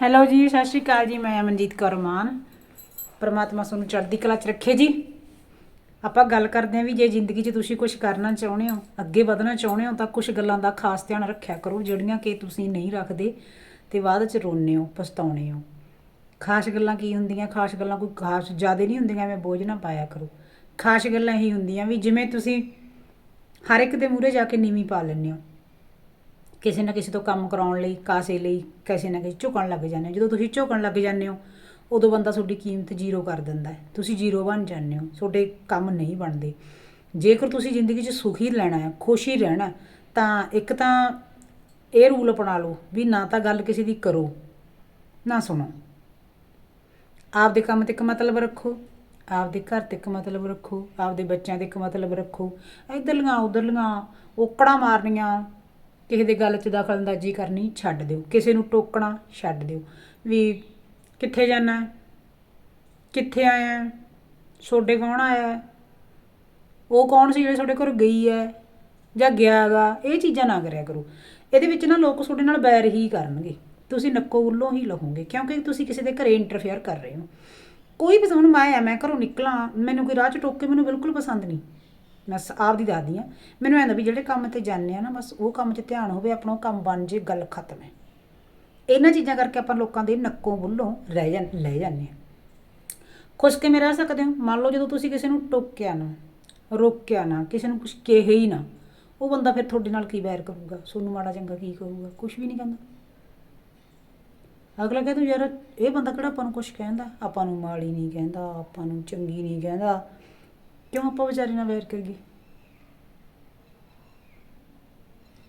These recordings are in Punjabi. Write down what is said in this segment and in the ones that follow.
ਹੈਲੋ ਜੀ, ਸਤਿ ਸ਼੍ਰੀ ਅਕਾਲ ਜੀ, ਮੈਂ ਅਮਨਜੀਤ ਕੌਰ ਮਾਨ। ਪਰਮਾਤਮਾ ਤੁਹਾਨੂੰ ਚੜ੍ਹਦੀ ਕਲਾ 'ਚ ਰੱਖੇ ਜੀ। ਆਪਾਂ ਗੱਲ ਕਰਦੇ ਹਾਂ ਵੀ ਜੇ ਜ਼ਿੰਦਗੀ 'ਚ ਤੁਸੀਂ ਕੁਝ ਕਰਨਾ ਚਾਹੁੰਦੇ ਹੋ, ਅੱਗੇ ਵਧਣਾ ਚਾਹੁੰਦੇ ਹੋ, ਤਾਂ ਕੁਝ ਗੱਲਾਂ ਦਾ ਖਾਸ ਧਿਆਨ ਰੱਖਿਆ ਕਰੋ, ਜਿਹੜੀਆਂ ਕਿ ਤੁਸੀਂ ਨਹੀਂ ਰੱਖਦੇ ਤੇ ਬਾਅਦ 'ਚ ਰੋਂਦੇ ਹੋ ਪਛਤਾਉਣੇ ਹੋ। ਖਾਸ ਗੱਲਾਂ ਕੀ ਹੁੰਦੀਆਂ? ਖਾਸ ਗੱਲਾਂ ਕੋਈ ਖਾਸ ਜ਼ਿਆਦਾ ਨਹੀਂ ਹੁੰਦੀਆਂ, ਐਵੇਂ ਬੋਝ ਨਾ ਪਾਇਆ ਕਰੋ। ਖਾਸ ਗੱਲਾਂ ਇਹੀ ਹੁੰਦੀਆਂ ਵੀ ਜਿਵੇਂ ਤੁਸੀਂ ਹਰ ਇੱਕ ਦੇ ਮੂਹਰੇ ਜਾ ਕੇ ਨੀਵੀਂ ਪਾ ਲੈਂਦੇ ਹੋ। ਕਿਸੇ ਨਾ ਕਿਸੇ ਤੋਂ ਕੰਮ ਕਰਾਉਣ ਲਈ, ਕਾਸੇ ਲਈ, ਕਿਸੇ ਨਾ ਕਿਸੇ ਝੁਕਣ ਲੱਗ ਜਾਂਦੇ ਹੋ। ਜਦੋਂ ਤੁਸੀਂ ਝੁਕਣ ਲੱਗ ਜਾਂਦੇ ਹੋ, ਉਦੋਂ ਬੰਦਾ ਤੁਹਾਡੀ ਕੀਮਤ ਜ਼ੀਰੋ ਕਰ ਦਿੰਦਾ ਹੈ। ਤੁਸੀਂ ਜ਼ੀਰੋ ਬਣ ਜਾਂਦੇ ਹੋ। ਤੁਹਾਡੇ ਕੰਮ ਨਹੀਂ ਬਣਦੇ। ਜੇਕਰ ਤੁਸੀਂ ਜ਼ਿੰਦਗੀ 'ਚ ਸੁਖੀ ਲੈਣਾ ਹੈ, ਖੁਸ਼ੀ ਰਹਿਣਾ, ਤਾਂ ਇੱਕ ਤਾਂ ਇਹ ਰੂਲ ਅਪਣਾ ਲਓ ਵੀ ਨਾ ਤਾਂ ਗੱਲ ਕਿਸੇ ਦੀ ਕਰੋ, ਨਾ ਸੁਣੋ। ਆਪਦੇ ਕੰਮ ਤੇ ਇੱਕ ਮਤਲਬ ਰੱਖੋ, ਆਪਦੇ ਘਰ ਤੇ ਇੱਕ ਮਤਲਬ ਰੱਖੋ, ਆਪਦੇ ਬੱਚਿਆਂ ਤੇ ਇੱਕ ਮਤਲਬ ਰੱਖੋ। ਇਧਰਲੀਆਂ ਉਧਰਲੀਆਂ ਓਕੜਾਂ ਮਾਰਨੀਆਂ ਕਿਸੇ ਦੇ ਗੱਲ 'ਚ ਦਖਲ ਅੰਦਾਜ਼ੀ ਕਰਨੀ ਛੱਡ ਦਿਓ, ਕਿਸੇ ਨੂੰ ਟੋਕਣਾ ਛੱਡ ਦਿਓ। ਵੀ ਕਿੱਥੇ ਜਾਣਾ ਕਿੱਥੇ ਆਇਆ ਹੈ? ਤੁਹਾਡੇ ਕੌਣ ਆਇਆ ਉਹ ਕੌਣ ਸੀ ਜਿਹੜੇ ਤੁਹਾਡੇ ਘਰ ਗਈ ਹੈ ਜਾਂ ਗਿਆ ਹੈਗਾ? ਇਹ ਚੀਜ਼ਾਂ ਨਾ ਕਰਿਆ ਕਰੋ। ਇਹਦੇ ਵਿੱਚ ਨਾ ਲੋਕ ਤੁਹਾਡੇ ਨਾਲ ਬੈਰ ਹੀ ਕਰਨਗੇ। ਤੁਸੀਂ ਨੱਕੋ ਉੱਲੋਂ ਹੀ ਲਹੋਗੇ, ਕਿਉਂਕਿ ਤੁਸੀਂ ਕਿਸੇ ਦੇ ਘਰੇ ਇੰਟਰਫੇਅਰ ਕਰ ਰਹੇ ਹੋ। ਕੋਈ ਵੀ ਹੁਣ ਮੈਂ ਆ ਮੈਂ ਘਰੋਂ ਨਿਕਲਾਂ, ਮੈਨੂੰ ਕੋਈ ਰਾਹ ਚ ਟੋਕੇ ਮੈਨੂੰ ਬਿਲਕੁਲ ਪਸੰਦ ਨਹੀਂ। ਮੈਂ ਸ- ਆਪਦੀ ਦਾਦੀ ਆ ਮੈਨੂੰ ਐਂ ਵੀ ਜਿਹੜੇ ਕੰਮ ਤੇ ਜਾਂਦੇ ਆ ਨਾ, ਬਸ ਉਹ ਕੰਮ 'ਚ ਧਿਆਨ ਹੋਵੇ, ਆਪਣਾ ਉਹ ਕੰਮ ਬਣ ਜੇ, ਗੱਲ ਖਤਮ ਹੈ। ਇਹਨਾਂ ਚੀਜ਼ਾਂ ਕਰਕੇ ਆਪਾਂ ਲੋਕਾਂ ਦੇ ਨੱਕੋਂ ਬੁੱਲੋਂ ਰਹਿ ਜਾਂ, ਲੈ ਜਾਂਦੇ ਆ ਖੁਸ਼ ਕਿਵੇਂ ਰਹਿ ਸਕਦੇ ਹੋ? ਮੰਨ ਲਓ ਜਦੋਂ ਤੁਸੀਂ ਕਿਸੇ ਨੂੰ ਟੋਕਿਆ ਨਾ, ਰੋਕਿਆ ਨਾ, ਕਿਸੇ ਨੂੰ ਕੁਝ ਕਹੇ ਹੀ ਨਾ, ਉਹ ਬੰਦਾ ਫਿਰ ਤੁਹਾਡੇ ਨਾਲ ਕੀ ਵੈਰ ਕਰੂਗਾ? ਤੁਹਾਨੂੰ ਮਾੜਾ ਚੰਗਾ ਕੀ ਕਹੂਗਾ? ਕੁਝ ਵੀ ਨਹੀਂ ਕਹਿੰਦਾ। ਅਗਲਾ ਕਹਿੰਦਾ ਯਾਰ, ਇਹ ਬੰਦਾ ਕਿਹੜਾ ਆਪਾਂ ਨੂੰ ਕੁਝ ਕਹਿੰਦਾ? ਆਪਾਂ ਨੂੰ ਮਾੜੀ ਨਹੀਂ ਕਹਿੰਦਾ, ਆਪਾਂ ਨੂੰ ਚੰਗੀ ਨਹੀਂ ਕਹਿੰਦਾ। ਕਿਉਂ ਆਪਾਂ ਵਿਚਾਰੇ ਨਾਲ ਵੈਰ ਕਰੀਏ?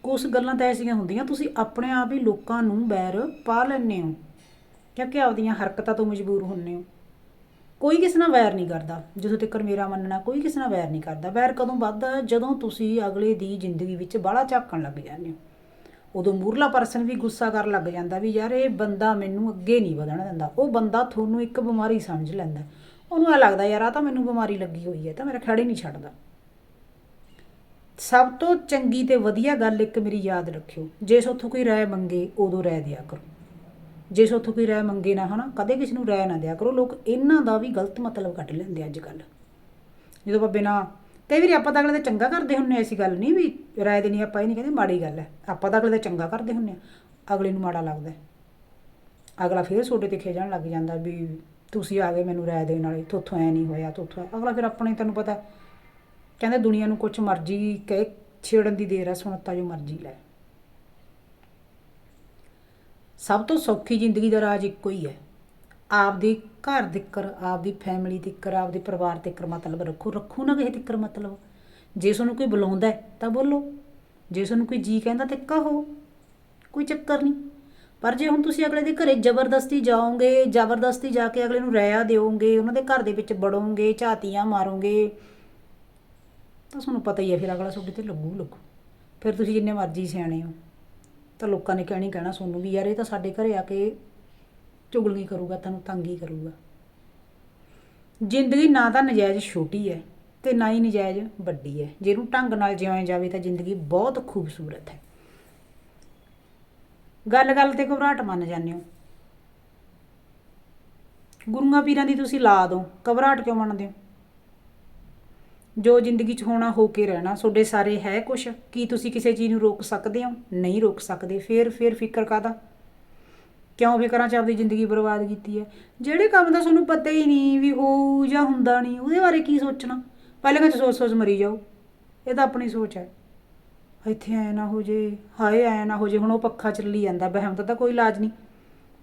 ਕੁਝ ਗੱਲਾਂ ਤਾਂ ਐਸੀਆਂ ਹੁੰਦੀਆਂ, ਤੁਸੀਂ ਆਪਣੇ ਆਪ ਹੀ ਲੋਕਾਂ ਨੂੰ ਵੈਰ ਪਾ ਲੈਂਦੇ ਹੋ। ਕਿਉਂਕਿ ਆਪਦੀਆਂ ਹਰਕਤਾਂ ਤੋਂ ਮਜਬੂਰ ਹੁੰਨੇ ਹੋ। ਕੋਈ ਕਿਸੇ ਨਾਲ ਵੈਰ ਨਹੀਂ ਕਰਦਾ, ਜਦੋਂ ਤੱਕ ਮੇਰਾ ਮੰਨਣਾ, ਕੋਈ ਕਿਸੇ ਨਾਲ ਵੈਰ ਨਹੀਂ ਕਰਦਾ। ਵੈਰ ਕਦੋਂ ਵੱਧਦਾ ਜਦੋਂ ਤੁਸੀਂ ਅਗਲੇ ਦੀ ਜ਼ਿੰਦਗੀ ਵਿੱਚ ਬਾਹਲਾ ਝਾਕਣ ਲੱਗ ਜਾਂਦੇ ਹੋ। ਉਦੋਂ ਮੂਰਲਾ ਪਰਸਨ ਵੀ ਗੁੱਸਾ ਕਰਨ ਲੱਗ ਜਾਂਦਾ ਵੀ ਯਾਰ, ਇਹ ਬੰਦਾ ਮੈਨੂੰ ਅੱਗੇ ਨਹੀਂ ਵਧਣ ਦਿੰਦਾ। ਉਹ ਬੰਦਾ ਤੁਹਾਨੂੰ ਇੱਕ ਬਿਮਾਰੀ ਸਮਝ ਲੈਂਦਾ। ਉਹਨੂੰ ਇਹ ਲੱਗਦਾ ਯਾਰ ਆ ਤਾਂ ਮੈਨੂੰ ਬਿਮਾਰੀ ਲੱਗੀ ਹੋਈ ਹੈ ਤਾਂ ਮੇਰਾ ਖੜੇ ਨਹੀਂ ਛੱਡਦਾ। ਸਭ ਤੋਂ ਚੰਗੀ ਤੇ ਵਧੀਆ ਗੱਲ ਇੱਕ ਮੇਰੀ ਯਾਦ ਰੱਖਿਓ ਜੇ ਸੋਥੋਂ ਕੋਈ ਰਾਏ ਮੰਗੇ ਉਦੋਂ ਰਾਏ ਦਿਆ ਕਰੋ। ਜੇ ਸੋਥੋਂ ਕੋਈ ਰਾਏ ਮੰਗੇ ਨਾ ਹਨਾ ਕਦੇ ਕਿਸੇ ਨੂੰ ਰਾਏ ਨਾ ਦਿਆ ਕਰੋ। ਲੋਕ ਇਹਨਾਂ ਦਾ ਵੀ ਗਲਤ ਮਤਲਬ ਕੱਢ ਲੈਂਦੇ ਅੱਜ ਕੱਲ ਜਦੋਂ ਆਪਾਂ ਬਿਨਾ ਕਈ ਵਾਰੀ ਆਪਾਂ ਤਾਂ ਅਗਲੇ ਦਾ ਚੰਗਾ ਕਰਦੇ ਹੁੰਨੇ ਆ, ਐਸੀ ਗੱਲ ਨਹੀਂ ਵੀ ਰਾਏ ਦੇਣੀ ਆਪਾਂ ਇਹ ਨਹੀਂ ਕਹਿੰਦੇ ਮਾੜੀ ਗੱਲ ਹੈ। ਆਪਾਂ ਤਾਂ ਅਗਲੇ ਦਾ ਚੰਗਾ ਕਰਦੇ ਹੁੰਨੇ ਆ। ਅਗਲੇ ਨੂੰ ਮਾੜਾ ਲੱਗਦਾ ਅਗਲਾ ਫੇਰ ਛੋਟੇ ਤੇ ਖੇਜਣ ਲੱਗ ਜਾਂਦਾ ਵੀ ਤੁਸੀਂ ਆ ਗਏ ਮੈਨੂੰ ਰਾਏ ਦੇਣ ਵਾਲੇ, ਥੋਥੋਂ ਐ ਨਹੀਂ ਹੋਇਆ, ਥੋਥੋਂ ਐਂ। ਅਗਲਾ ਫਿਰ ਆਪਣੇ ਤੈਨੂੰ ਪਤਾ, ਕਹਿੰਦੇ ਦੁਨੀਆ ਨੂੰ ਕੁਝ ਮਰਜ਼ੀ ਕਹੇ, ਛੇੜਨ ਦੀ ਦੇਰ ਹੈ ਸੁਣਤਾ ਜੋ ਮਰਜ਼ੀ ਲੈ। ਸਭ ਤੋਂ ਸੌਖੀ ਜ਼ਿੰਦਗੀ ਦਾ ਰਾਜ ਇੱਕੋ ਹੀ ਹੈ। ਆਪਦੇ ਘਰ ਦਿੱਕਰ ਆਪਦੀ ਫੈਮਿਲੀ ਦਿੱਕਰ ਆਪਦੇ ਪਰਿਵਾਰ ਦਿੱਕਰ ਮਤਲਬ ਰੱਖੋ। ਰੱਖੋ ਨਾ ਕਿਸੇ ਦਿੱਕਰ ਮਤਲਬ। ਜੇ ਤੁਹਾਨੂੰ ਕੋਈ ਬੁਲਾਉਂਦਾ ਹੈ ਤਾਂ ਬੋਲੋ। ਜੇ ਤੁਹਾਨੂੰ ਕੋਈ ਜੀ ਕਹਿੰਦਾ ਤੇ ਕਹੋ। ਕੋਈ ਚੱਕਰ ਨਹੀਂ। ਪਰ ਜੇ ਹੁਣ ਤੁਸੀਂ ਅਗਲੇ ਦੇ ਘਰੇ ਜ਼ਬਰਦਸਤੀ ਜਾਓਗੇ, ਜ਼ਬਰਦਸਤੀ ਜਾ ਕੇ ਅਗਲੇ ਨੂੰ ਰਾਇਆ ਦਿਓਗੇ, ਉਹਨਾਂ ਦੇ ਘਰ ਦੇ ਵਿੱਚ ਵੜੋਗੇ, ਝਾਤੀਆਂ ਮਾਰੋਗੇ, ਤਾਂ ਤੁਹਾਨੂੰ ਪਤਾ ਹੀ ਹੈ ਫਿਰ ਅਗਲਾ ਤੁਹਾਡੇ ਤੇ ਲੱਗੂ ਲੱਗੂ ਫਿਰ ਤੁਸੀਂ ਜਿੰਨੇ ਮਰਜ਼ੀ ਸਿਆਣੇ ਹੋ। ਤਾਂ ਲੋਕਾਂ ਨੇ ਕਹਿਣੀ ਕਹਿਣਾ ਤੁਹਾਨੂੰ ਵੀ, ਯਾਰ ਇਹ ਤਾਂ ਸਾਡੇ ਘਰੇ ਆ ਕੇ ਚੁਗਲੀ ਕਰੂਗਾ, ਤੁਹਾਨੂੰ ਤੰਗ ਹੀ ਕਰੂਗਾ। ਜ਼ਿੰਦਗੀ ਨਾ ਤਾਂ ਨਜਾਇਜ਼ ਛੋਟੀ ਹੈ ਤੇ ਨਾ ਹੀ ਨਜਾਇਜ਼ ਵੱਡੀ ਹੈ। ਜੇ ਇਹਨੂੰ ਢੰਗ ਨਾਲ ਜਿਉਇਆ ਜਾਵੇ ਤਾਂ ਜ਼ਿੰਦਗੀ ਬਹੁਤ ਖੂਬਸੂਰਤ ਹੈ। ਗੱਲ ਗੱਲ ਤੇ ਘਬਰਾਹਟ ਮੰਨ ਜਾਂਦੇ ਹੋ। ਗੁਰੂਆਂ ਪੀਰਾਂ ਦੀ ਤੁਸੀਂ ਲਾ ਦੋ ਘਬਰਾਹਟ ਕਿਉਂ ਮੰਨਦੇ ਹੋ? ਜੋ ਜ਼ਿੰਦਗੀ 'ਚ ਹੋਣਾ ਹੋ ਕੇ ਰਹਿਣਾ, ਤੁਹਾਡੇ ਸਾਰੇ ਹੈ ਕੁਛ, ਕੀ ਤੁਸੀਂ ਕਿਸੇ ਚੀਜ਼ ਨੂੰ ਰੋਕ ਸਕਦੇ ਹੋ? ਨਹੀਂ ਰੋਕ ਸਕਦੇ, ਫੇਰ ਫੇਰ ਫਿਕਰ ਕਾਦਾ ਕਿਉਂ ਫਿਕਰਾਂ 'ਚ ਆਪਦੀ ਜ਼ਿੰਦਗੀ ਬਰਬਾਦ ਕੀਤੀ ਹੈ? ਜਿਹੜੇ ਕੰਮ ਦਾ ਤੁਹਾਨੂੰ ਪਤਾ ਹੀ ਨਹੀਂ ਵੀ ਹੋਊ ਜਾਂ ਹੁੰਦਾ ਨਹੀਂ, ਉਹਦੇ ਬਾਰੇ ਕੀ ਸੋਚਣਾ? ਪਹਿਲਾਂ ਕਿ ਸੋਚ ਸੋਚ ਮਰੀ ਜਾਓ, ਇਹ ਤਾਂ ਆਪਣੀ ਸੋਚ ਹੈ। ਇੱਥੇ ਐ ਨਾ ਹੋ ਜੇ, ਹਾਏ ਐ ਨਾ ਹੋ ਜੇ, ਹੁਣ ਉਹ ਪੱਖਾ ਚੱਲੀ ਜਾਂਦਾ, ਵਹਿਮ ਦਾ ਤਾਂ ਕੋਈ ਇਲਾਜ ਨਹੀਂ।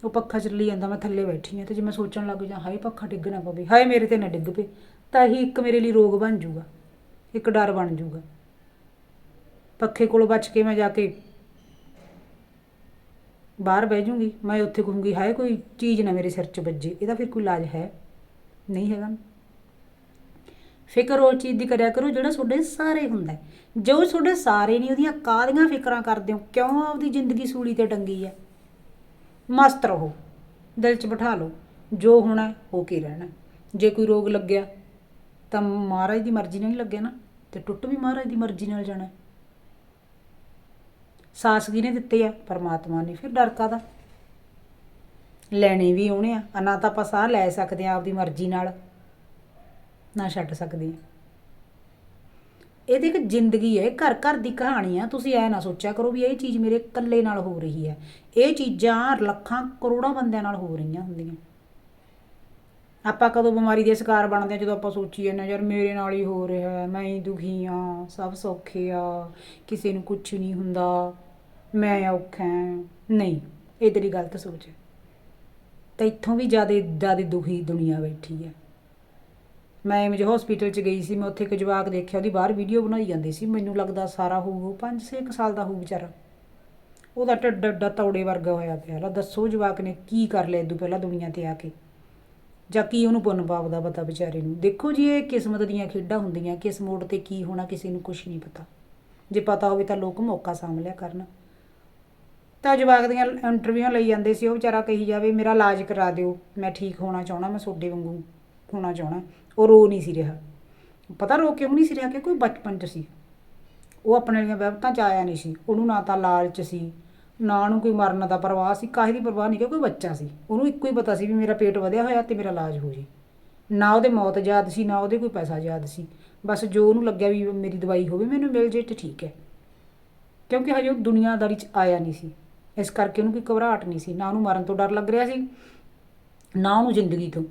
ਉਹ ਪੱਖਾ ਚੱਲੀ ਜਾਂਦਾ, ਮੈਂ ਥੱਲੇ ਬੈਠੀ ਹਾਂ ਤੇ ਜੇ ਮੈਂ ਸੋਚਣ ਲੱਗ ਜਾਂ, ਹਾਏ ਪੱਖਾ ਡਿੱਗ ਨਾ ਪਵੇ, ਹਾਏ ਮੇਰੇ ਤੇ ਨਾ ਡਿੱਗ ਪਏ, ਤਾਂ ਇਹੀ ਇੱਕ ਮੇਰੇ ਲਈ ਰੋਗ ਬਣ ਜਾਊਗਾ ਇੱਕ ਡਰ ਬਣ ਜਾਊਗਾ ਪੱਖੇ ਕੋਲ ਬਚ ਕੇ ਮੈਂ ਜਾ ਕੇ ਬਾਹਰ ਬਹਿ ਜੂੰਗੀ, ਮੈਂ ਉੱਥੇ ਕਹੂੰਗੀ, ਹਾਏ ਕੋਈ ਚੀਜ਼ ਨਾ ਮੇਰੇ ਸਿਰ 'ਚ ਵੱਜੇ, ਇਹਦਾ ਫਿਰ ਕੋਈ ਇਲਾਜ ਹੈ? ਨਹੀਂ ਹੈਗਾ। ਫਿਕਰ ਉਹ ਚੀਜ਼ ਦੀ ਕਰਿਆ ਕਰੋ ਜਿਹੜਾ ਤੁਹਾਡੇ ਸਾਰੇ ਹੁੰਦਾ ਜੋ ਤੁਹਾਡੇ ਸਾਰੇ ਨਹੀਂ ਉਹਦੀਆਂ ਕਾਹਦੀਆਂ ਫਿਕਰਾਂ ਕਰਦੇ ਹੋ? ਕਿਉਂ ਆਪਦੀ ਜ਼ਿੰਦਗੀ ਸੂਲੀ ਤੇ ਟੰਗੀ ਹੈ? ਮਸਤ ਰਹੋ ਦਿਲ 'ਚ ਬਿਠਾ ਲਓ। ਜੋ ਹੋਣਾ ਹੈ, ਹੋ ਕੇ ਰਹਿਣਾ ਜੇ ਕੋਈ ਰੋਗ ਲੱਗਿਆ ਤਾਂ ਮਹਾਰਾਜ ਦੀ ਮਰਜ਼ੀ ਨਾਲ ਹੀ ਲੱਗਿਆ ਨਾ। ਤੇ ਟੁੱਟ ਵੀ ਮਹਾਰਾਜ ਦੀ ਮਰਜ਼ੀ ਨਾਲ ਜਾਣਾ ਹੈ। ਸਾਸ ਕਿਹਨੇ ਦਿੱਤੇ ਆ ਪਰਮਾਤਮਾ ਨੇ ਫਿਰ ਡਰ ਕਾਹਦਾ? ਲੈਣੇ ਵੀ ਆਉਣੇ ਆ। ਆ ਨਾ ਤਾਂ ਆਪਾਂ ਸਾਹ ਲੈ ਸਕਦੇ ਆ ਆਪਦੀ ਮਰਜ਼ੀ ਨਾਲ। ਨਾ ਛੱਡ ਸਕਦੇ। ਇਹਦੇ ਇੱਕ ਜ਼ਿੰਦਗੀ ਹੈ ਘਰ ਘਰ ਦੀ ਕਹਾਣੀ ਆ। ਤੁਸੀਂ ਐ ਨਾ ਸੋਚਿਆ ਕਰੋ ਵੀ ਇਹ ਚੀਜ਼ ਮੇਰੇ ਇਕੱਲੇ ਨਾਲ ਹੋ ਰਹੀ ਹੈ। ਇਹ ਚੀਜ਼ਾਂ ਲੱਖਾਂ, ਕਰੋੜਾਂ ਬੰਦਿਆਂ ਨਾਲ ਹੋ ਰਹੀਆਂ ਹੁੰਦੀਆਂ। ਆਪਾਂ ਕਦੋਂ ਬਿਮਾਰੀ ਦੇ ਸ਼ਿਕਾਰ ਬਣਦੇ ਆ, ਜਦੋਂ ਆਪਾਂ ਸੋਚੀਏ ਨਾ, ਯਾਰ ਮੇਰੇ ਨਾਲ ਹੀ ਹੋ ਰਿਹਾ ਮੈਂ ਹੀ ਦੁਖੀ ਆ ਸਭ ਸੌਖੇ ਆ, ਕਿਸੇ ਨੂੰ ਕੁਝ ਨਹੀਂ ਹੁੰਦਾ, ਮੈਂ ਔਖਾ ਨਹੀਂ, ਇਹ ਤੇਰੀ ਗਲਤ ਸੋਚ ਹੈ। ਤਾਂ ਇੱਥੋਂ ਵੀ ਜ਼ਿਆਦਾ ਜ਼ਿਆਦਾ ਦੁਖੀ ਦੁਨੀਆ ਬੈਠੀ ਹੈ। ਮੈਂ ਐਵੇਂ ਜੇ ਹਸਪੀਟਲ 'ਚ ਗਈ ਸੀ, ਮੈਂ ਉੱਥੇ ਇੱਕ ਜਵਾਕ ਦੇਖਿਆ, ਉਹਦੀ ਬਾਹਰ ਵੀਡੀਓ ਬਣਾਈ ਜਾਂਦੀ ਸੀ, ਮੈਨੂੰ ਲੱਗਦਾ ਸਾਰਾ ਹੋਊ 5-6 ਸਾਲ ਦਾ ਹੋਊ ਵਿਚਾਰਾ। ਉਹਦਾ ਢਿੱਡ ਏਡਾ ਤੌੜੇ ਵਰਗਾ ਹੋਇਆ ਪਿਆ, ਲਾ ਦੱਸੋ ਜਵਾਕ ਨੇ ਕੀ ਕਰ ਲਿਆ ਇਦੋਂ ਪਹਿਲਾਂ ਦੁਨੀਆ ਤੇ ਆ ਕੇ। ਜਾਂ ਕੀ ਉਹਨੂੰ ਪੁੰਨ ਪਾਪ ਦਾ ਪਤਾ ਵਿਚਾਰੇ ਨੂੰ। ਦੇਖੋ ਜੀ, ਇਹ ਕਿਸਮਤ ਦੀਆਂ ਖੇਡਾਂ ਹੁੰਦੀਆਂ, ਕਿਸ ਮੋੜ ਤੇ ਕੀ ਹੋਣਾ, ਕਿਸੇ ਨੂੰ ਕੁਝ ਨਹੀਂ ਪਤਾ। ਜੇ ਪਤਾ ਹੋਵੇ ਤਾਂ ਲੋਕ ਮੌਕਾ ਸਾਂਭ ਲਿਆ ਕਰਨ। ਤਾਂ ਜਵਾਕ ਦੀਆਂ ਇੰਟਰਵਿਊਆਂ ਲਈ ਜਾਂਦੇ ਸੀ, ਉਹ ਵਿਚਾਰਾ ਕਹੀ ਜਾਵੇ, ਮੇਰਾ ਇਲਾਜ ਕਰਾ ਦਿਓ, ਮੈਂ ਠੀਕ ਹੋਣਾ ਚਾਹਣਾ ਮੈਂ ਤੁਹਾਡੇ ਵਾਂਗੂ ਹੋਣਾ ਚਾਹਣਾ। ਉਹ ਰੋ ਨਹੀਂ ਸੀ ਰਿਹਾ। ਪਤਾ ਰੋ ਕਿਉਂ ਨਹੀਂ ਸੀ ਰਿਹਾ ਕਿ ਕੋਈ ਬਚਪਨ 'ਚ ਸੀ। ਉਹ ਆਪਣੇ ਲੀਆਂ ਵਹਿਬਤਾਂ 'ਚ ਆਇਆ ਨਹੀਂ ਸੀ। ਉਹਨੂੰ ਨਾ ਤਾਂ ਲਾਲਚ ਸੀ, ਨਾ ਉਹਨੂੰ ਕੋਈ ਮਰਨ ਦਾ ਪਰਵਾਹ ਸੀ ਕਾਹਦੀ ਪਰਵਾਹ ਨਹੀਂ ਕਿ ਕੋਈ ਬੱਚਾ ਸੀ। ਉਹਨੂੰ ਇੱਕੋ ਹੀ ਪਤਾ ਸੀ ਵੀ ਮੇਰਾ ਪੇਟ ਵਧਿਆ ਹੋਇਆ ਤੇ ਮੇਰਾ ਇਲਾਜ ਹੋ ਜੇ। ਨਾ ਉਹਦੇ ਮੌਤ ਯਾਦ ਸੀ, ਨਾ ਉਹਦੇ ਕੋਈ ਪੈਸਾ ਯਾਦ ਸੀ। ਬਸ ਜੋ ਉਹਨੂੰ ਲੱਗਿਆ ਵੀ ਮੇਰੀ ਦਵਾਈ ਹੋਵੇ, ਮੈਨੂੰ ਮਿਲ ਜੇ ਤੇ ਠੀਕ ਹੈ। ਕਿਉਂਕਿ ਹਜੇ ਉਹ ਦੁਨੀਆਦਾਰੀ 'ਚ ਆਇਆ ਨਹੀਂ ਸੀ। ਇਸ ਕਰਕੇ ਉਹਨੂੰ ਕੋਈ ਘਬਰਾਹਟ ਨਹੀਂ ਸੀ। ਨਾ ਉਹਨੂੰ ਮਰਨ ਤੋਂ ਡਰ ਲੱਗ ਰਿਹਾ ਸੀ, ਨਾ ਉਹਨੂੰ ਜ਼ਿੰਦਗੀ ਤੋਂ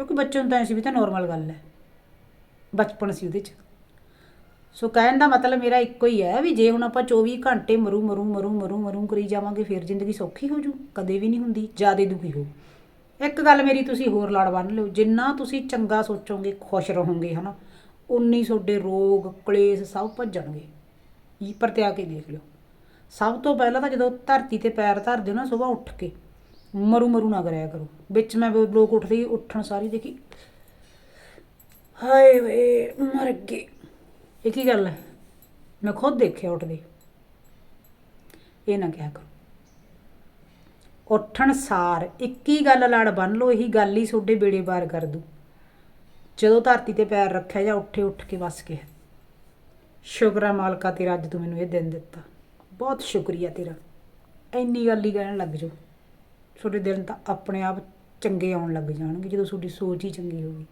ਕਿਉਂਕਿ ਬੱਚੇ ਨੂੰ ਤਾਂ ਐਂ ਸੀ ਵੀ ਤਾਂ ਨੋਰਮਲ ਗੱਲ ਹੈ। ਬਚਪਨ ਸੀ ਉਹਦੇ 'ਚ। ਸੋ ਕਹਿਣ ਦਾ ਮਤਲਬ ਮੇਰਾ ਇੱਕੋ ਹੀ ਹੈ ਵੀ ਜੇ ਹੁਣ ਆਪਾਂ 24 ਘੰਟੇ ਮਰੂ ਮਰੂ ਮਰੂ ਮਰੂ ਮਰੂ ਕਰੀ ਜਾਵਾਂਗੇ, ਫਿਰ ਜ਼ਿੰਦਗੀ ਸੌਖੀ ਹੋ ਜੂ, ਕਦੇ ਵੀ ਨਹੀਂ ਹੁੰਦੀ, ਜ਼ਿਆਦਾ ਦੁਖੀ ਹੋ। ਇੱਕ ਗੱਲ ਮੇਰੀ ਤੁਸੀਂ ਹੋਰ ਲੜ ਬੰਨ ਲਿਓ, ਜਿੰਨਾ ਤੁਸੀਂ ਚੰਗਾ ਸੋਚੋਗੇ, ਖੁਸ਼ ਰਹੋਗੇ, ਹਨਾ ਉਨੀ ਤੁਹਾਡੇ ਰੋਗ, ਕਲੇਸ਼ ਸਭ ਭੱਜਣਗੇ। ਇਹ ਪਰ ਤੇ ਆ ਕੇ ਦੇਖ ਲਿਓ। ਸਭ ਤੋਂ ਪਹਿਲਾਂ ਤਾਂ ਜਦੋਂ ਧਰਤੀ ਤੇ ਪੈਰ ਧਰਦੇ ਹੋ ਨਾ, ਸਵੇਰ ਉੱਠ ਕੇ ਮਰੂ ਮਰੂ ਨਾ ਕਰਿਆ ਕਰੋ। ਵਿੱਚ ਮੈਂ ਲੋਕ ਉੱਠਦੇ ਹੀ ਉੱਠਣ ਸਾਰੀ ਦੇਖੀ। ਹਾਏ ਵੇ, ਮਰ ਗਏ। ਇਹ ਕੀ ਗੱਲ ਹੈ? ਮੈਂ ਖੁਦ ਦੇਖਿਆ ਉੱਠਦੇ। ਇਹ ਨਾ ਕਿਹਾ ਕਰੋ। ਉੱਠਣ ਸਾਰ, ਇੱਕ ਹੀ ਗੱਲ ਲੜ ਬੰਨ ਲੋ ਇਹੀ ਗੱਲ ਹੀ ਤੁਹਾਡੇ ਬੇੜੇ ਬਾਰ ਕਰ ਦੂ। ਜਦੋਂ ਧਰਤੀ ਤੇ ਪੈਰ ਰੱਖਿਆ ਜਾਂ ਉੱਠੇ ਉੱਠ ਕੇ ਵਸ ਕੇ ਸ਼ੁਕਰ ਹੈ ਮਾਲਕਾ ਤੇਰਾ, ਅੱਜ ਤੂੰ ਮੈਨੂੰ ਇਹ ਦਿਨ ਦਿੱਤਾ। ਬਹੁਤ ਸ਼ੁਕਰੀਆ ਤੇਰਾ। ਇੰਨੀ ਗੱਲ ਹੀ ਕਹਿਣ ਲੱਗ ਜਾਓ। ਤੁਹਾਡੇ ਦਿਨ ਤਾਂ ਆਪਣੇ ਆਪ ਚੰਗੇ ਆਉਣ ਲੱਗ ਜਾਣਗੇ, ਜਦੋਂ ਤੁਹਾਡੀ ਸੋਚ ਹੀ ਚੰਗੀ ਹੋਊਗੀ।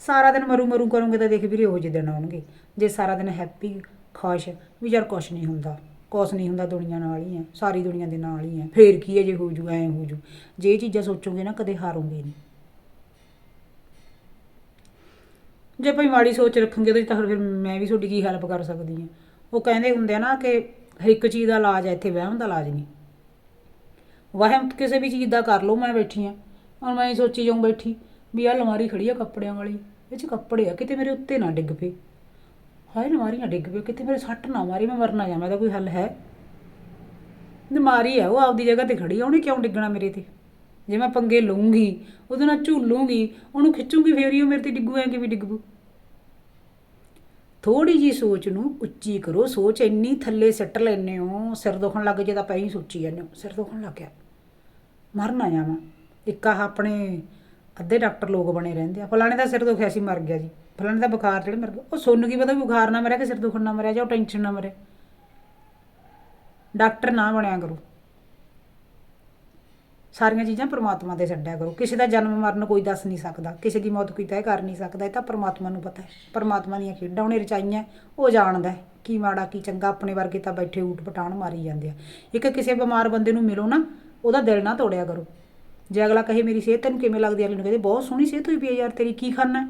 ਸਾਰਾ ਦਿਨ ਮਰੂ ਮਰੂ ਕਰੋਗੇ ਤਾਂ ਦੇਖ ਵੀਰੇ ਉਹ ਜਿਹੇ ਦਿਨ ਆਉਣਗੇ। ਜੇ ਸਾਰਾ ਦਿਨ ਹੈਪੀ ਖੁਸ਼, ਵੀ ਯਾਰ ਕੁਛ ਨਹੀਂ ਹੁੰਦਾ, ਕੁਛ ਨਹੀਂ ਹੁੰਦਾ ਦੁਨੀਆ ਨਾਲ ਹੀ ਹੈ, ਸਾਰੀ ਦੁਨੀਆ ਦੇ ਨਾਲ ਹੀ ਹੈ, ਫੇਰ ਕੀ ਹੈ ਜੇ ਹੋ ਜੂ, ਐ ਹੋ ਜੂ। ਜੇ ਇਹ ਚੀਜ਼ਾਂ ਸੋਚੋਗੇ ਨਾ, ਕਦੇ ਹਾਰੋਗੇ ਨਹੀਂ। ਜੇ ਭਾਈ ਮਾੜੀ ਸੋਚ ਰੱਖਾਂਗੇ ਤਾਂ ਫਿਰ ਮੈਂ ਵੀ ਤੁਹਾਡੀ ਕੀ ਹੈਲਪ ਕਰ ਸਕਦੀ ਹਾਂ। ਉਹ ਕਹਿੰਦੇ ਹੁੰਦੇ ਆ ਨਾ ਕਿ ਹਰ ਇੱਕ ਚੀਜ਼ ਦਾ ਇਲਾਜ ਹੈ, ਇੱਥੇ ਵਹਿਮ ਦਾ ਇਲਾਜ ਨਹੀਂ। ਵਹਿਮ ਕਿਸੇ ਵੀ ਚੀਜ਼ ਦਾ ਕਰ ਲਓ, ਮੈਂ ਬੈਠੀ ਆ। ਹੁਣ ਮੈਂ ਇਹ ਸੋਚੀ ਜਾਉਂ ਬੈਠੀ, ਵੀ ਆਹ ਅਲਮਾਰੀ ਖੜੀ ਆ ਕੱਪੜਿਆਂ ਵਾਲੀ, ਇਹ 'ਚ ਕੱਪੜੇ ਆ, ਕਿਤੇ ਮੇਰੇ ਉੱਤੇ ਨਾ ਡਿੱਗ ਪਏ। ਹਾਏ ਅਲਮਾਰੀ ਨਾ ਡਿੱਗ ਪਏ ਕਿਤੇ ਮੇਰੇ ਸੱਟ ਨਾ ਮਾਰੀ, ਮੈਂ ਮਰ ਨਾ ਜਾਵਾਂ, ਇਹਦਾ ਕੋਈ ਹੱਲ ਹੈ? ਬਿਮਾਰੀ ਆ, ਉਹ ਆਪਦੀ ਜਗ੍ਹਾ ਤੇ ਖੜੀ ਆ, ਉਹਨੇ ਕਿਉਂ ਡਿੱਗਣਾ ਮੇਰੇ ਤੇ? ਜੇ ਮੈਂ ਪੰਗੇ ਲਊਂਗੀ, ਉਹਦੇ ਨਾਲ ਝੂਲੂੰਗੀ ਉਹਨੂੰ ਖਿੱਚੂੰਗੀ ਫੇਰ ਹੀ ਉਹ ਮੇਰੇ ਤੇ ਡਿੱਗੂ, ਐ ਕਿ ਵੀ ਡਿੱਗੂ? ਥੋੜੀ ਜੀ ਸੋਚ ਨੂੰ ਉੱਚੀ ਕਰੋ, ਸੋਚ ਇੰਨੀ ਥੱਲੇ ਸੱਟ ਲੈਨੇ ਹੋ, ਸਿਰ ਦੁਖਣ ਲੱਗ ਜੇ ਤਾਂ ਪੈ ਹੀ ਸੋਚੀ ਜਾਂਦੇ ਹੋ, ਸਿਰ ਦੁਖਣ ਲੱਗ ਗਿਆ। ਮਰ ਨਾ ਜਾਵਾਂ ਇੱਕ ਆਹ ਆਪਣੇ ਅੱਧੇ ਡਾਕਟਰ ਲੋਕ ਬਣੇ ਰਹਿੰਦੇ ਆ। ਫਲਾਣੇ ਦਾ ਸਿਰ ਦੁਖਿਆ ਸੀ, ਮਰ ਗਿਆ ਜੀ। ਫਲਾਣੇ ਦਾ ਬੁਖਾਰ ਜਿਹੜੇ ਮਰ ਗਿਆ ਉਹ ਸੁਣ ਕੀ ਪਤਾ ਵੀ ਬੁਖਾਰ ਨਾ ਮਰਿਆ ਕਿ ਸਿਰ ਦੁਖਣ ਨਾ ਮਰਿਆ ਜਾਂ ਉਹ ਟੈਨਸ਼ਨ ਨਾ ਮਰਿਆ ਡਾਕਟਰ ਨਾ ਬਣਿਆ ਕਰੋ। ਸਾਰੀਆਂ ਚੀਜ਼ਾਂ ਪ੍ਰਮਾਤਮਾ ਤੇ ਛੱਡਿਆ ਕਰੋ। ਕਿਸੇ ਦਾ ਜਨਮ ਮਰਨ ਕੋਈ ਦੱਸ ਨਹੀਂ ਸਕਦਾ। ਕਿਸੇ ਦੀ ਮੌਤ ਕੋਈ ਤੈਅ ਕਰ ਨਹੀਂ ਸਕਦਾ। ਇਹ ਤਾਂ ਪ੍ਰਮਾਤਮਾ ਨੂੰ ਪਤਾ ਹੈ। ਪ੍ਰਮਾਤਮਾ ਦੀਆਂ ਖੇਡਾਂ ਉਹਨੇ ਰਚਾਈਆਂ, ਉਹ ਜਾਣਦਾ ਕੀ ਮਾੜਾ, ਕੀ ਚੰਗਾ। ਆਪਣੇ ਵਰਗੇ ਤਾਂ ਬੈਠੇ ਊਟ ਪਟਾਣ ਮਾਰੀ ਜਾਂਦੇ ਆ। ਇੱਕ ਕਿਸੇ ਬਿਮਾਰ ਬੰਦੇ ਨੂੰ ਮਿਲੋ ਨਾ ਉਹਦਾ ਦਿਲ ਨਾ ਤੋੜਿਆ ਕਰੋ। ਜੇ ਅਗਲਾ ਕਹੇ ਮੇਰੀ ਸਿਹਤ ਤੈਨੂੰ ਕਿਵੇਂ ਲੱਗਦੀ ਅਗਲੇ ਨੂੰ ਕਹਿੰਦੇ ਬਹੁਤ ਸੋਹਣੀ ਸਿਹਤ ਹੋਈ ਪਈ ਹੈ ਯਾਰ, ਤੇਰੀ ਕੀ ਖਾਣਾ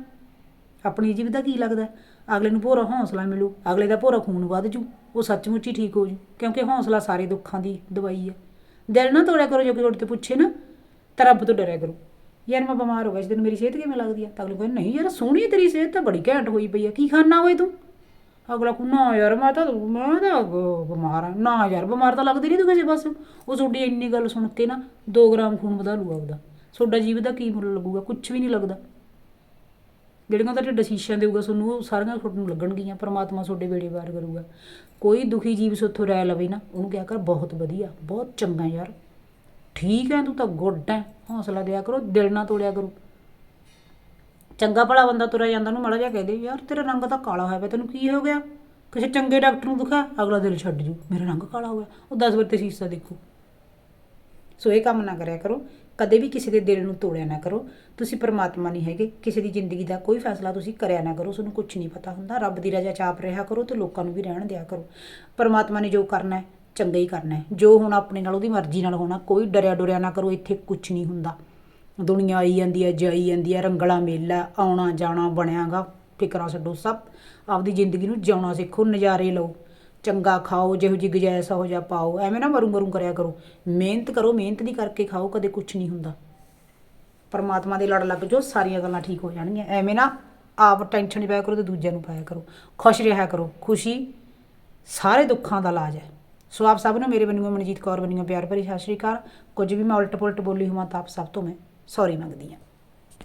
ਆਪਣੀ ਜੀਵ ਦਾ ਕੀ ਲੱਗਦਾ ਅਗਲੇ ਨੂੰ ਭੋਰਾ ਹੌਸਲਾ ਮਿਲੂ, ਅਗਲੇ ਦਾ ਭੋਰਾ ਖੂਨ ਵੱਧ ਜੂ, ਉਹ ਸੱਚਮੁੱਚ ਹੀ ਠੀਕ ਹੋ ਜੂ, ਕਿਉਂਕਿ ਹੌਸਲਾ ਸਾਰੇ ਦੁੱਖਾਂ ਦੀ ਦਵਾਈ ਹੈ। ਦਿਲ ਨਾ ਤੋੜਿਆ ਕਰੋ, ਜੋ ਕੋਈ ਤੁਹਾਡੇ ਤੋਂ ਪੁੱਛੇ ਨਾ, ਤਾਂ ਰੱਬ ਤੋਂ ਡਰਿਆ ਕਰੋ। ਯਾਰ, ਮੈਂ ਬਿਮਾਰ ਹੋ ਗਿਆ ਇਸ ਦਿਨ ਮੇਰੀ ਸਿਹਤ ਕਿਵੇਂ ਲੱਗਦੀ ਹੈ? ਤਾਂ ਅਗਲੇ ਕਹਿੰਦੇ ਨਹੀਂ ਯਾਰ, ਸੋਹਣੀ ਤੇਰੀ ਸਿਹਤ, ਤਾਂ ਬੜੀ ਘੈਂਟ ਹੋਈ ਪਈ ਆ ਕੀ ਖਾਣਾ ਹੋਏ ਤੂੰ? ਅਗਲਾ ਕਹੂ, ਨਾ ਯਾਰ ਮੈਂ ਤਾਂ ਮੈਂ ਤਾਂ ਬ- ਬਿਮਾਰ ਆ। ਨਾ ਯਾਰ, ਬਿਮਾਰ ਤਾਂ ਲੱਗਦੀ ਨਹੀਂ ਤੂੰ ਕਿਸੇ ਪਾਸੇ। ਉਹ ਤੁਹਾਡੀ ਇੰਨੀ ਗੱਲ ਸੁਣ ਕੇ ਨਾ 2 ਗ੍ਰਾਮ ਖੂਨ ਵਧਾ ਲੂਗਾ ਉਹਦਾ ਤੁਹਾਡਾ ਜੀਵ ਦਾ ਕੀ ਮੁੱਲ ਲੱਗੂਗਾ? ਕੁਝ ਵੀ ਨਹੀਂ ਲੱਗਦਾ। ਜਿਹੜੀਆਂ ਤਾਂ ਢਿੱਡ ਸ਼ੀਸ਼ਾਂ ਦੇਊਗਾ ਤੁਹਾਨੂੰ, ਉਹ ਸਾਰੀਆਂ ਤੁਹਾਨੂੰ ਲੱਗਣਗੀਆਂ। ਪਰਮਾਤਮਾ ਤੁਹਾਡੇ ਵੇੜੇ ਵਾਰ ਕਰੂਗਾ। ਕੋਈ ਦੁਖੀ ਜੀਵ ਸੋਥੋਂ ਰਹਿ ਲਵੇ ਨਾ, ਉਹਨੂੰ ਕਿਹਾ ਕਰ, ਬਹੁਤ ਵਧੀਆ, ਬਹੁਤ ਚੰਗਾ ਯਾਰ। ਠੀਕ ਹੈ ਤੂੰ ਤਾਂ ਗੁੱਡ ਹੈ ਹੌਸਲਾ ਦਿਆ ਕਰੋ, ਦਿਲ ਨਾ ਤੋੜਿਆ ਕਰੋ। ਚੰਗਾ ਭਲਾ ਬੰਦਾ ਤੁਰਿਆ ਜਾਂਦਾ ਉਹਨੂੰ ਮਾੜਾ ਜਿਹਾ ਕਹਿ ਦੇ ਯਾਰ ਤੇਰਾ ਰੰਗ ਤਾਂ ਕਾਲਾ ਹੋਇਆ ਪਿਆ, ਤੈਨੂੰ ਕੀ ਹੋ ਗਿਆ? ਕਿਸੇ ਚੰਗੇ ਡਾਕਟਰ ਨੂੰ ਦਿਖਾ, ਅਗਲਾ ਦਿਲ ਛੱਡ ਜੂ, ਮੇਰਾ ਰੰਗ ਕਾਲਾ ਹੋ ਗਿਆ। ਉਹ 10 ਵਾਰ ਤੇ ਸ਼ੀਸ਼ਾ ਦੇਖੋ। ਸੋ ਇਹ ਕੰਮ ਨਾ ਕਰਿਆ ਕਰੋ, ਕਦੇ ਵੀ ਕਿਸੇ ਦੇ ਦਿਲ ਨੂੰ ਤੋੜਿਆ ਨਾ ਕਰੋ। ਤੁਸੀਂ ਪਰਮਾਤਮਾ ਨਹੀਂ ਹੈਗੇ, ਕਿਸੇ ਦੀ ਜ਼ਿੰਦਗੀ ਦਾ ਕੋਈ ਫੈਸਲਾ ਤੁਸੀਂ ਕਰਿਆ ਨਾ ਕਰੋ, ਤੁਹਾਨੂੰ ਕੁਝ ਨਹੀਂ ਪਤਾ ਹੁੰਦਾ। ਰੱਬ ਦੀ ਰਜ਼ਾ ਚਾਪ ਰਿਹਾ ਕਰੋ ਤੇ ਲੋਕਾਂ ਨੂੰ ਵੀ ਰਹਿਣ ਦਿਆ ਕਰੋ। ਪਰਮਾਤਮਾ ਨੇ ਜੋ ਕਰਨਾ ਹੈ, ਚੰਗਾ ਹੀ ਕਰਨਾ ਹੈ। ਜੋ ਹੁਣ ਆਪਣੇ ਨਾਲ, ਉਹਦੀ ਮਰਜ਼ੀ ਨਾਲ ਹੋਣਾ, ਕੋਈ ਡਰਿਆ ਡੁਰਿਆ ਨਾ ਕਰੋ, ਇੱਥੇ ਕੁਝ ਨਹੀਂ ਹੁੰਦਾ। ਦੁਨੀਆ ਆਈ ਜਾਂਦੀ ਹੈ, ਜਾਈ ਜਾਂਦੀ ਹੈ, ਰੰਗਲਾ ਮੇਲਾ, ਆਉਣਾ ਜਾਣਾ, ਬਣਿਆਗਾ, ਫਿਕਰਾਂ ਛੱਡੋ ਸਭ। ਆਪਦੀ ਜ਼ਿੰਦਗੀ ਨੂੰ ਜਿਉਣਾ ਸਿੱਖੋ, ਨਜ਼ਾਰੇ ਲਓ। ਚੰਗਾ ਖਾਓ, ਜਿਹੋ ਜਿਹੀ ਗੁਜਾਇਸ਼ ਹੋ ਜਾ ਪਾਓ। ਐਵੇਂ ਨਾ ਮਰੂ ਮਰੂ ਕਰਿਆ ਕਰੋ। ਮਿਹਨਤ ਕਰੋ, ਮਿਹਨਤ ਦੀ ਕਰਕੇ ਖਾਓ, ਕਦੇ ਕੁਝ ਨਹੀਂ ਹੁੰਦਾ। ਪਰਮਾਤਮਾ ਦੇ ਲੜ ਲੱਗ ਜਾਓ, ਸਾਰੀਆਂ ਗੱਲਾਂ ਠੀਕ ਹੋ ਜਾਣਗੀਆਂ। ਐਵੇਂ ਨਾ ਆਪ ਟੈਨਸ਼ਨ ਨਹੀਂ ਪਾਇਆ ਕਰੋ ਤੇ ਦੂਜਿਆਂ ਨੂੰ ਪਾਇਆ ਕਰੋ। ਖੁਸ਼ ਰਿਹਾ ਕਰੋ। ਖੁਸ਼ੀ ਸਾਰੇ ਦੁੱਖਾਂ ਦਾ ਇਲਾਜ ਹੈ। ਸੋ ਆਪ ਸਭ ਨੂੰ ਮੇਰੇ ਵੱਲੋਂ ਮਨਜੀਤ ਕੌਰ ਵੱਲੋਂ ਪਿਆਰ ਭਰੀ ਸਤਿ ਸ਼੍ਰੀ ਅਕਾਲ। ਕੁਝ ਵੀ ਮੈਂ ਉਲਟ ਪੁਲਟ ਬੋਲੀ ਹੋਵਾਂ ਤਾਂ ਆਪ ਸਭ ਤੋਂ ਮੈਂ ਸੌਰੀ ਮੰਗਦੀ ਹਾਂ।